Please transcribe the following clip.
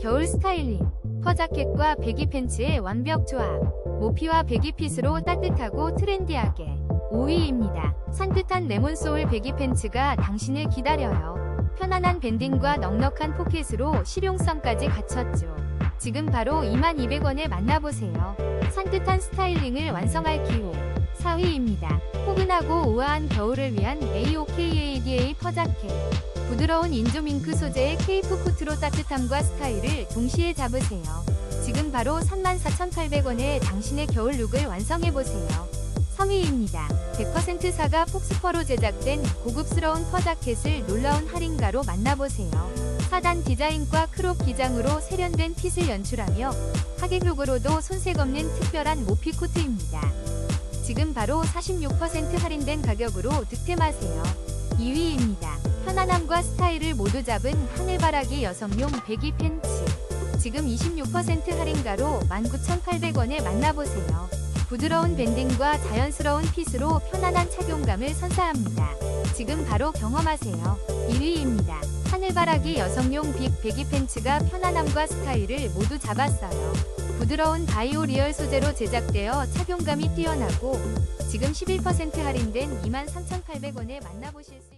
겨울 스타일링, 퍼자켓과 배기 팬츠의 완벽 조합, 모피와 배기 핏으로 따뜻하고 트렌디하게 5위입니다. 산뜻한 레몬소울 배기 팬츠가 당신을 기다려요. 편안한 밴딩과 넉넉한 포켓으로 실용성까지 갖췄죠. 지금 바로 2200원에 만나보세요. 산뜻한 스타일링을 완성할 기호 4위입니다. 포근하고 우아한 겨울을 위한 AOKADA 퍼자켓. 부드러운 인조밍크 소재의 케이프 코트로 따뜻함과 스타일을 동시에 잡으세요. 지금 바로 34,800원에 당신의 겨울 룩을 완성해보세요. 3위입니다. 100% 사과 폭스퍼로 제작된 고급스러운 퍼자켓을 놀라운 할인가로 만나보세요. 4단 디자인과 크롭 기장으로 세련된 핏을 연출하며 하객룩으로도 손색 없는 특별한 모피 코트입니다. 지금 바로 46% 할인된 가격으로 득템하세요. 2위입니다. 편안함과 스타일을 모두 잡은 하늘바라기 여성용 배기 팬츠. 지금 26% 할인가로 19,800원에 만나보세요. 부드러운 밴딩과 자연스러운 핏으로 편안한 착용감을 선사합니다. 지금 바로 경험하세요. 1위입니다. 하늘바라기 여성용 빅 배기 팬츠가 편안함과 스타일을 모두 잡았어요. 부드러운 바이오 리얼 소재로 제작되어 착용감이 뛰어나고 지금 11% 할인된 23,800원에 만나보실 수 있습니다.